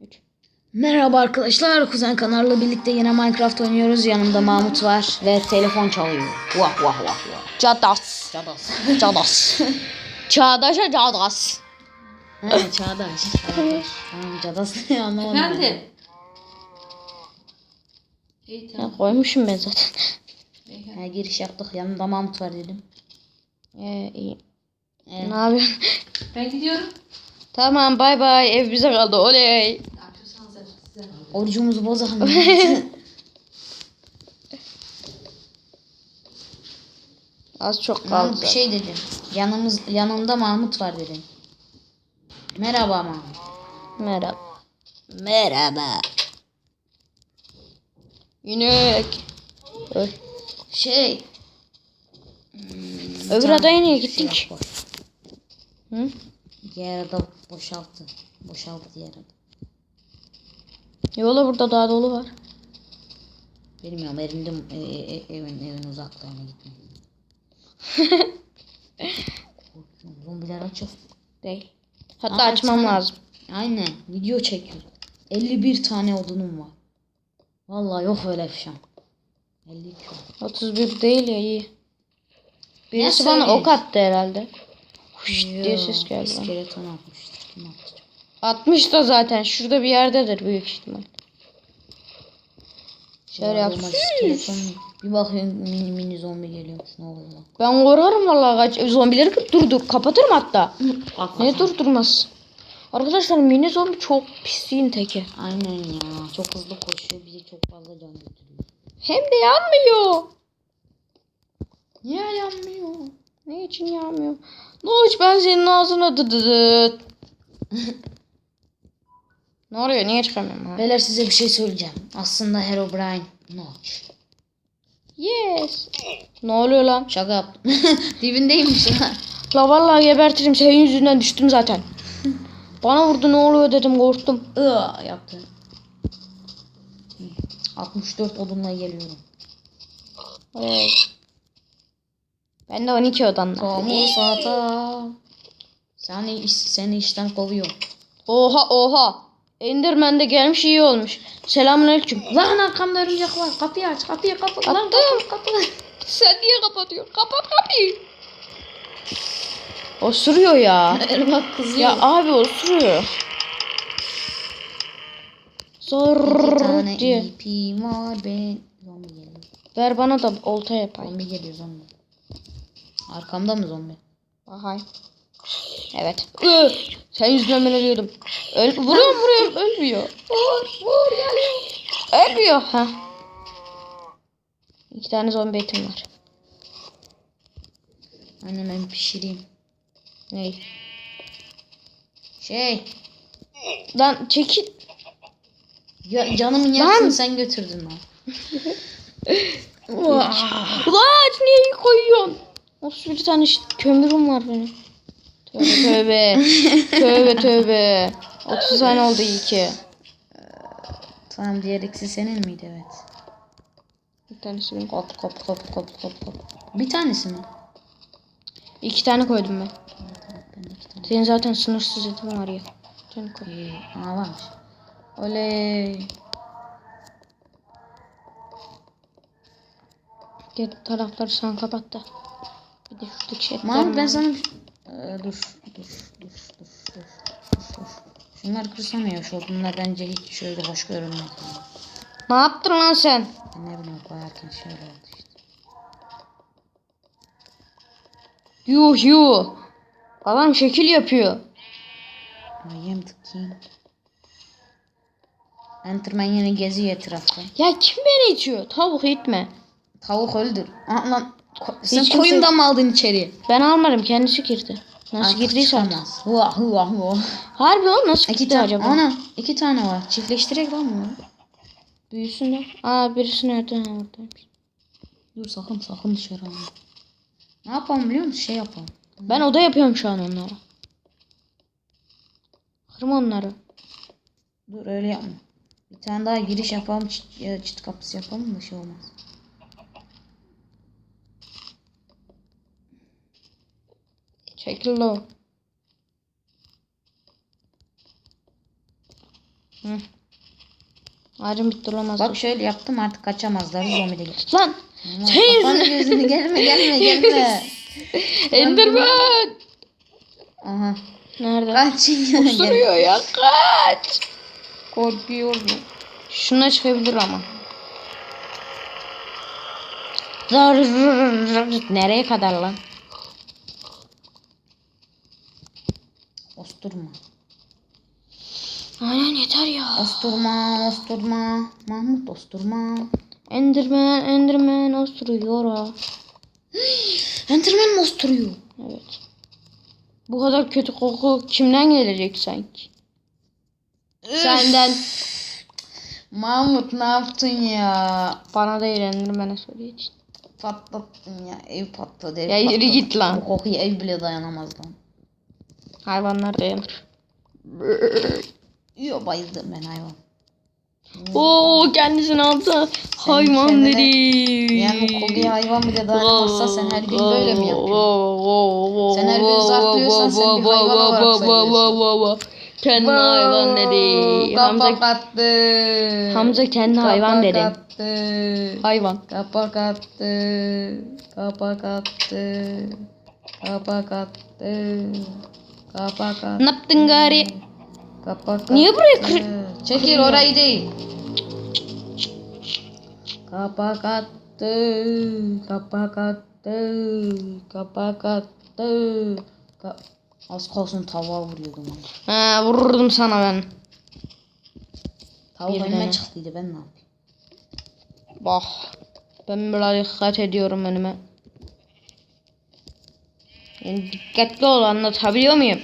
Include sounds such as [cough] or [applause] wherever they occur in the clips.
Üç. Merhaba arkadaşlar. Kuzen Kanar'la birlikte yine Minecraft oynuyoruz. Yanımda Mahmut var ve telefon çalıyor. Vah vah vah vah. Çağdaş. Çağdaş. Çağdaş. [laughs] Çağdaş'a çağdaş. He Çağdaş. Çağdaş. Tamam Çağdaş. Anlamadım. ben. Efendim. İyi Ya tamam. koymuşum ben zaten. He, giriş yaptık. Yanımda Mahmut var dedim. Ee, iyi. Ee, Ne yapıyorsun? Ben gidiyorum. Tamam bay bay. Ev bize kaldı. Oley. Orucumuzu bozalım. [laughs] Az çok kaldı. Mahmut bir şey dedim. Yanımız, yanımda Mahmut var dedim. Merhaba Mahmut. Merhaba. Merhaba. İnek. Öl. Şey. Öbür adaya niye gittik? Boş. Hı? Ada boşalttı. Boşaldı diğer ada. Yola burada daha dolu var. Bilmiyorum erindim e, e, e, evin evin uzaklarına gitmeye. [laughs] Korkuyorum. Zombiler açık. Değil. Hatta Aa, açmam açsana. lazım. Aynen video çekiyor. 51 tane odunum var. Vallahi yok öyle bir şey. 52 var. 31 değil ya iyi. Birisi bana ok attı herhalde. Huş diye ses geldi. İskeleton atmıştır. Attı? 60 da zaten şurada bir yerdedir büyük ihtimal. Şöyle yap. İskeleton. Bir bakıyorum mini, mini zombi geliyormuş ne oluyor lan. Ben korkarım vallahi kaç zombileri kıp durdur kapatırım hatta. [laughs] Ne durdurmaz? Arkadaşlar mini zombi çok pisliğin teki. Aynen ya. Çok hızlı koşuyor. Bize çok fazla can götürüyor. Hem de yanmıyor. Niye yanmıyor? Ne için yanmıyor? Noç ben senin ağzına dıdıdıt. [laughs] ne oluyor? Niye çıkamıyorum ha? Beyler size bir şey söyleyeceğim. Aslında Herobrine Notch. Yes. Ne oluyor lan? Şaka yaptım. [laughs] Dibindeymiş lan. La vallahi gebertirim senin yüzünden düştüm zaten. [laughs] Bana vurdu ne oluyor dedim korktum. Iı yaptı. 64 odunla geliyorum. Evet. Ben de 12 odanla. Kamu sata. Seni, iş- seni işten kovuyor. Oha oha. Enderman de gelmiş iyi olmuş. Selamünaleyküm. Lan arkamda örümcek var. Kapıyı aç. Kapıyı kapı. Lan kapı kapı. Sen niye kapatıyorsun? Kapat kapıyı. Osuruyor ya. Bak kızıyor. ya abi osuruyor. Zor diye. ipim var ben. Zombi geliyor. Ver bana da olta yapayım. Zombi geliyor zombi. Arkamda mı zombi? Bahay. Evet. Sen yüzünden ben ölüyordum. Öl vuruyorum vuruyorum ölmüyor. Vur vur geliyor. Ölmüyor. Ha. İki tane zombi etim var. Anne ben pişireyim. Ney? Şey. Lan çekil. Ya, canımın yarısını sen götürdün lan. Ulan niye koyuyorsun? 31 tane kömürüm var benim. Tövbe tövbe. tövbe tövbe. 30 tane oldu iyi ki. Tamam diğer ikisi senin miydi evet. Bir tanesi benim. Kop kop kop kop kop kop. Bir tanesi mi? İki tane koydum ben. İki tane. Senin zaten sınırsız etin var ya. Sen koy. Ee, aa varmış. Oley. Gel tarafları sen kapat da. Bir de şuradaki şey. Mahmut ben sana bir... Ee, dur, dur, dur, dur, dur, dur. Şunlar kırsam ya şu odunlar bence hiç şöyle hoş görünmez. Ne yaptın lan sen? Ne bileyim koyarken şöyle oldu işte. Yuh yuh. Adam şekil yapıyor. I am the king. Enterman yine geziyor etrafta. Ya kim beni itiyor? Tavuk itme. Tavuk öldür. Aa, lan, ko- sen kimse- koyundan mı aldın içeri? Ben almadım kendisi girdi. Nasıl Artık girdiyse artık. Hua hua hua. Harbi o nasıl İki gitti acaba? Ana iki tane var. Çiftleştirek lan bunu. Büyüsün de. Aa birisi nerede? Oradaymış. Dur sakın sakın dışarı alma. Ne yapalım biliyor musun? Şey yapalım. Ben oda yapıyorum şu an onlara. Kırma onları. Dur öyle yapma. Bir tane daha giriş yapalım. Çıt, ya, çıt kapısı yapalım da şey olmaz. Çekil o. Ağacım bitti olamaz. Bak şöyle yaptım artık kaçamazlar. Zombi de git. Lan Sen kafanı yüzünden- gözünü gelme gelme gelme. [laughs] Enderman. Aha. Nerede? Kaç. Gel. [laughs] Osuruyor ya kaç. Korkuyorum. Şuna çıkabilir ama. Nereye kadar lan? Osturma. Aynen yeter ya. Osturma, osturma. Mahmut osturma. Enderman, Enderman osuruyor ha. [gasps] Enderman mi osturuyor? Evet. Bu kadar kötü koku kimden gelecek sanki? Senden. [laughs] Mahmut ne yaptın ya? Bana değil Enderman'e söyleyeceksin. Patlattın ya. Ev patladı. Ev Ya yürü git lan. Bu kokuya ev bile dayanamaz lan. Hayvanlar dayanır. Yo bayıldım ben hayvan. Oo kendisini aldı. Hayvan dedi. Yani kokuya hayvan bile dayanamazsa sen her gün böyle mi yapıyorsun? Sen her gün zartlıyorsan sen bir hayvan olarak sayılıyorsun. Kendi hayvan dedi. Hamza, Kapak attı. Hamza kendi hayvan dedi. Kapak attı. Hayvan. Kapak attı. Kapak attı. Kapak attı. Kapak attı. Ne yaptın gari? Kapak Niye buraya kır- Çekil orayı değil. Kapak attı. Kapak attı. Kapak attı. Ka Az kalsın tavuğa vuruyordum. Ha, vururdum sana ben. Tavuk önüme çıktıydı ben ne yapayım? Bak. Ben böyle dikkat ediyorum önüme. Yani dikkatli ol anlatabiliyor muyum?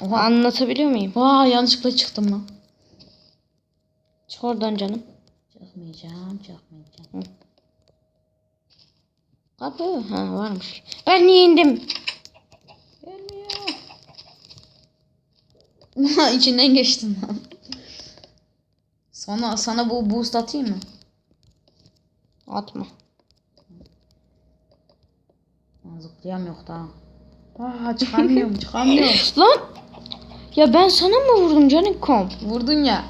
Oha. Anlatabiliyor muyum? Vaa yanlışlıkla çıktım lan. Çık oradan canım. Çıkmayacağım, çıkmayacağım. Kapı. Ha varmış. Ben niye indim? Gelmiyor. [laughs] İçinden geçtim lan. Sana sana bu boost atayım mı? Atma. Aa, Zıplayam yok daha. Aa çıkamıyorum [laughs] çıkamıyorum. Lan. Ya ben sana mı vurdum canım kom? Vurdun ya.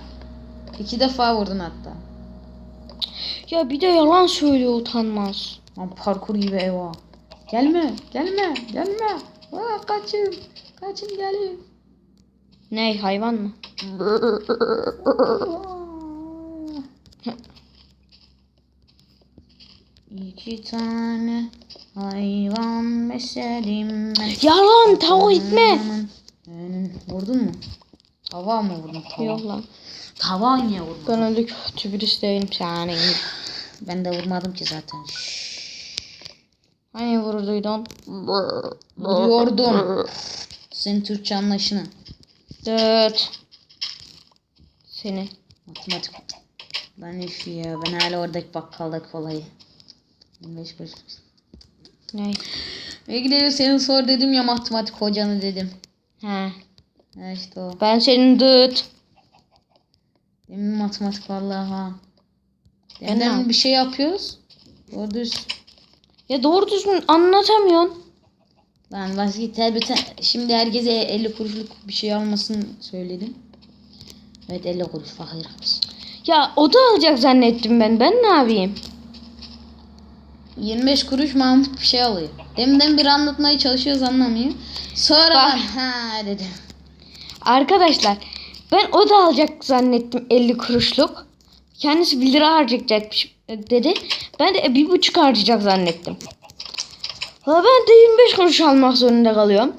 İki defa vurdun hatta. Ya bir de yalan söylüyor utanmaz. Lan parkur gibi ev o. Gelme gelme gelme. Aa, kaçın. Kaçın gelin. Ne hayvan mı? [laughs] İki tane hayvan besledim ben. Yalan tavuk itme. Önün- Vurdun mu? Tava mı vurdun? Tava. Yok lan. Tava niye vurdun? Ben öyle kötü birisi değilim senin. Ben de vurmadım ki zaten. Hani vurduydun? Vuruyordum. Senin Türkçe anlayışını. Dört. Seni. Matematik. Ben üf ya. Ben hala oradaki bakkaldaki olayı. 25 kuruş. Ne? Gidelim senin sor dedim ya matematik hocanı dedim. He. Ha işte o. Ben senin dıt. Demin matematik vallahi ha. Ben Demin ne yap- bir şey yapıyoruz. Doğru düz. Ya doğru düzgün anlatamıyorsun. Lan vazgeç elbette. Şimdi herkese 50 kuruşluk bir şey almasını söyledim. Evet 50 kuruş fakir. Ya o da alacak zannettim ben. Ben ne yapayım? 25 kuruş Mahmut bir şey alıyor. Deminden bir anlatmaya çalışıyoruz anlamıyor. Sonra Bak. ben ha dedim. Arkadaşlar ben o da alacak zannettim 50 kuruşluk. Kendisi 1 lira harcayacakmış e, dedi. Ben de e, bir buçuk harcayacak zannettim. Ha ben de 25 kuruş almak zorunda kalıyorum.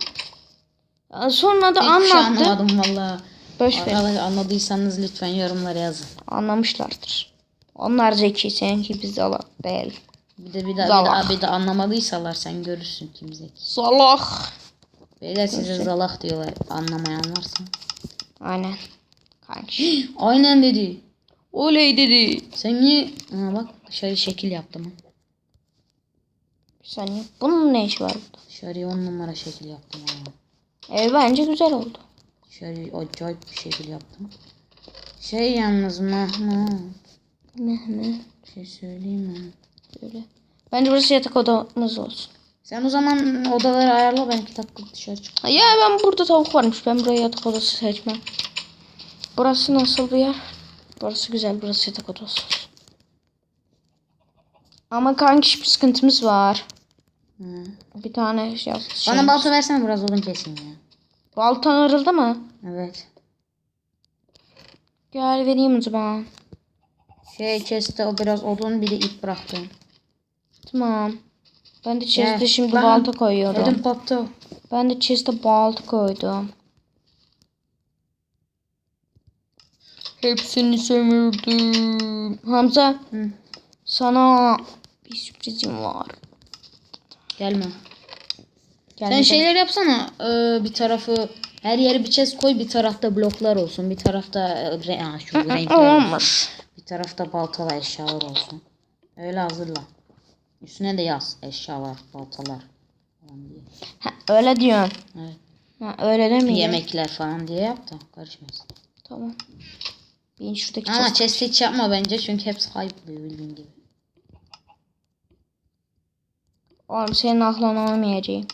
Sonra da Hiçbir şey anlattı. anlamadım valla. Boş ver. Arkadaşlar anladıysanız lütfen yorumlara yazın. Anlamışlardır. Onlar zeki, seninki biz salak değil. Bir de bir daha, bir daha, bir de anlamadıysalar sen görürsün kim zeki. Salak. Beyler size zalak diyorlar anlamayan varsa. Aynen. Kanki. [gasps] Aynen dedi. Oley dedi. Sen niye? Aa bak dışarı şekil yaptım. Bir saniye. Bunun ne işi var burada? Dışarıya on numara şekil yaptım. Ha. E, bence güzel oldu. Dışarıya acayip bir şekil yaptım. Şey yalnız Mahmut. Mehmet. Bir şey söyleyeyim mi? Böyle. Bence burası yatak odamız olsun. Sen o zaman odaları ayarla ben kitap dışarı çık. Ya ben burada tavuk varmış. Ben buraya yatak odası seçmem. Burası nasıl bir yer? Burası güzel. Burası yatak odası. Ama kanki bir sıkıntımız var. Hı. Bir tane şey, şey Bana balta versene biraz odun keseyim ya. Baltan arıldı mı? Evet. Gel vereyim o zaman. Şey chest'te o biraz odun bir de ip bıraktım. Tamam. Ben de chest'e Gel. şimdi Lan, balta koyuyorum. Ödüm koptu. Ben de chest'e balta koydum. Hepsini sömürdüm. Hamza Hı. sana bir sürprizim var. Gelme. Gel Sen şeyler yapsana. Ee, bir tarafı her yere bir chest koy. Bir tarafta bloklar olsun. Bir tarafta e, re ha, şu renkler olsun. Bir tarafta baltalı eşyalar olsun. Öyle hazırla. Üstüne de yaz eşyalar, baltalar falan diye. Ha, öyle diyorsun. Evet. Ha, öyle demiyorum. Yemekler falan diye yap da karışmasın. Tamam. Ben şuradaki Ama chest- hiç yapma bence çünkü hepsi kayboluyor bildiğin gibi. Oğlum senin aklına olmayacağım.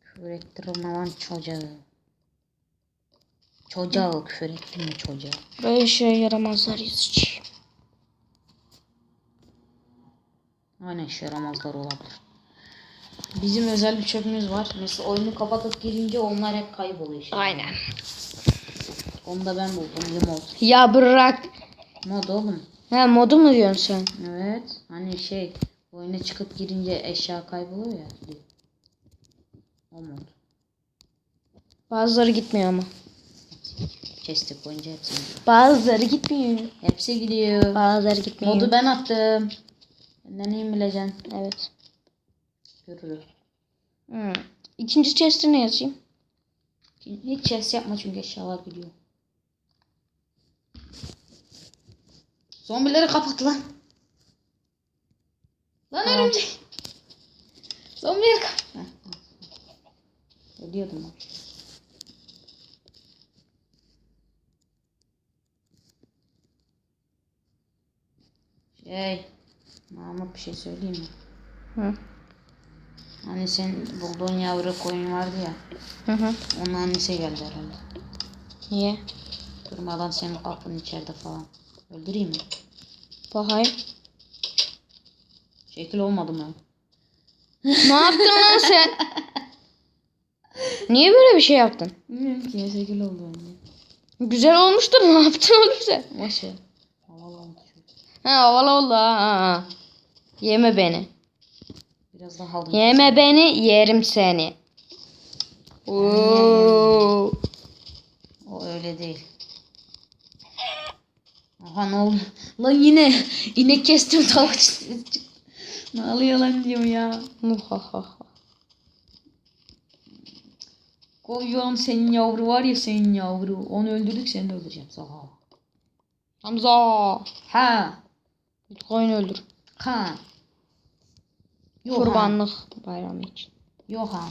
Küfür ettirme lan çocuğa. Çocuğa küfür ettin mi çocuğa? Buraya işe yaramazlar yazıcı. Aynen işe yaramazlar olabilir. Bizim özel bir çöpümüz var. Mesela oyunu kapatıp girince onlar hep kayboluyor. Işte. Aynen. Onu da ben buldum. Yumol. Ya bırak. Mod oğlum. Ha modu mu diyorsun sen? Evet. Hani şey oyuna çıkıp girince eşya kayboluyor ya. O mod. Bazıları gitmiyor ama. Chest'e koyunca hepsi gidiyor. Bazıları gitmiyor. Hepsi gidiyor. Bazıları gitmiyor. Modu ben attım. İyi bileceksin. Evet. Görürüz. Hmm. İkinci chest'e ne yazayım? Hiç chest yapma çünkü eşyalar gidiyor. Zombileri kapat lan. Lan Tamam. örümcek. Zombileri kapat. Ölüyordum ben. Şey. Mahmut bir şey söyleyeyim mi? Hı. Hani sen bulduğun yavru koyun vardı ya. Hı hı. Onun annesi geldi herhalde. Niye? Durmadan senin kapının içeride falan. Öldüreyim mi? Bakayım. Şekil olmadı mı? ne yaptın lan sen? Niye böyle bir şey yaptın? Bilmiyorum ki şekil oldu. Güzel olmuştur. Ne yaptın oğlum sen? Boş ver. Havalı oldu çocuk. Ha oldu ha. Yeme beni. Biraz daha aldım. Yeme beni yerim seni. Oo. O öyle değil. Aha ne oldu? Lan yine inek kestim tavuk çıktı. Ne alıyor lan diyorum ya. Koyuyorum senin yavru var ya senin yavru. Onu öldürdük seni de öldüreceğim. Ol. Hamza. Ha. Koyun öldür. Ha. Yok ha. Kurbanlık bayramı için. Yok ha.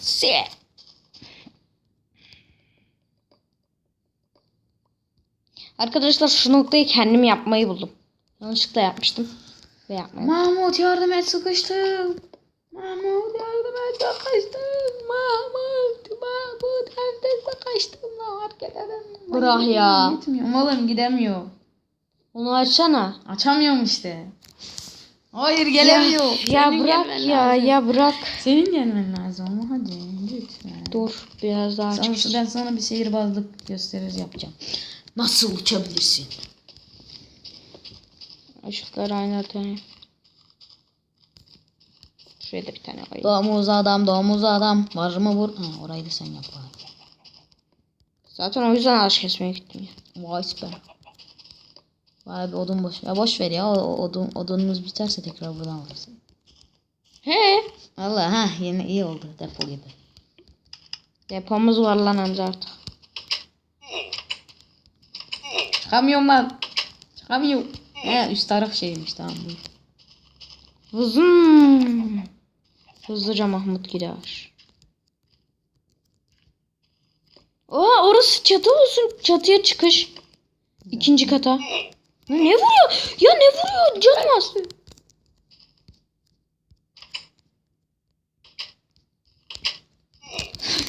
Se. Arkadaşlar şu noktayı kendim yapmayı buldum. Yanlışlıkla yapmıştım. Ve yapmayı. Mahmut yardım et sıkıştım. Mahmut yardım et sıkıştım. Mahmut, Mahmut evde sıkıştım. Bırak ya. Gitmiyor. Oğlum gidemiyor. Onu açsana. Açamıyorum işte. Hayır gelemiyor. Ya, ya Senin bırak gelmen ya lazım. ya bırak. Senin gelmen lazım ama hadi lütfen. Dur biraz daha Sana, aç. ben sana bir sihirbazlık gösterisi yapacağım. Nasıl uçabilirsin? Işıkları aynı tane. Şuraya da bir tane koyayım. Domuz adam, domuz adam. Var mı vur? Ha, orayı da sen yap bari. Zaten o yüzden ağaç kesmeye gittim ya. Vay süper. Vay be odun boş. Ya boş ver ya. O, odun, odunumuz biterse tekrar buradan alırız. He. Allah ha yine iyi oldu depo gibi. Depomuz var lan amca artık. Çıkamıyorum ben. Çıkamıyorum. He üst taraf şeymiş tamam buyur. Vızın. Hızlıca Mahmut gider. Oha orası çatı olsun. Çatıya çıkış. İkinci kata. Ne vuruyor? Ya ne vuruyor? Canım az.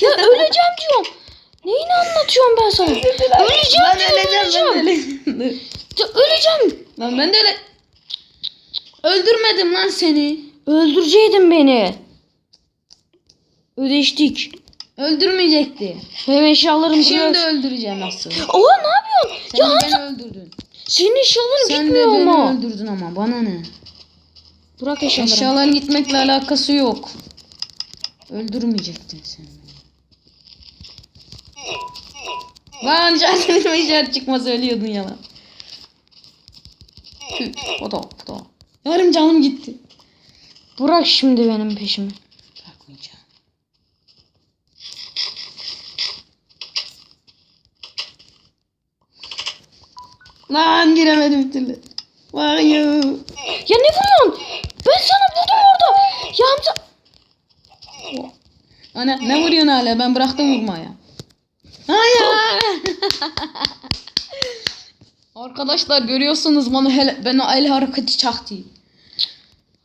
Ya öleceğim diyorum. atıyorum ben sana. Öleceğim Ben diyorum, öleceğim ben öleceğim. öleceğim. Ya Öleceğim. Lan ben de öyle... Öldürmedim lan seni. Öldüreceydin beni. Ödeştik. Öldürmeyecekti. Benim eşyalarım Şimdi öldüreceğim asıl. Oha ne yapıyorsun? Sen ya beni öldürdün. Senin eşyaların Sen de gitmiyor beni ama. öldürdün ama bana ne? Bırak eşyalarımı. Eşyaların gitmekle alakası yok. Öldürmeyecektin sen beni. Lan canım işaret çıkmaz ölüyordun yalan. O da o da. Yarım canım gitti. Bırak şimdi benim peşimi. Lan giremedim bir türlü. Var ya. Ya ne vuruyorsun? Ben sana vurdum orada. Ya Hamza. Ana ne vuruyorsun hala? Ben bıraktım vurmaya. Hayır. [laughs] Arkadaşlar görüyorsunuz bana hele, ben o el hareketi çaktı.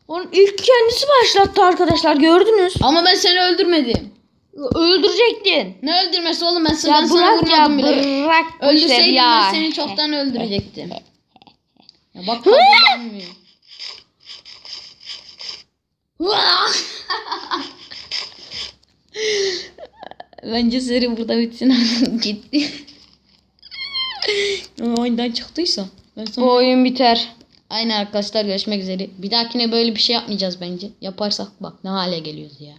Onun ilk kendisi başlattı arkadaşlar gördünüz. Ama ben seni öldürmedim. Öldürecektin. Ne öldürmesi oğlum ben, sana- Ya ben sana bırak ya vurmadım bile. bırak. işleri Öldürseydim ya. ben seni çoktan öldürecektim. Ya bak kazanmıyor. Bence seri burada bitsin. [laughs] Gitti. Oyundan çıktıysa. Ben sana... Bu oyun biter. Aynen arkadaşlar görüşmek üzere. Bir dahakine böyle bir şey yapmayacağız bence. Yaparsak bak ne hale geliyoruz ya.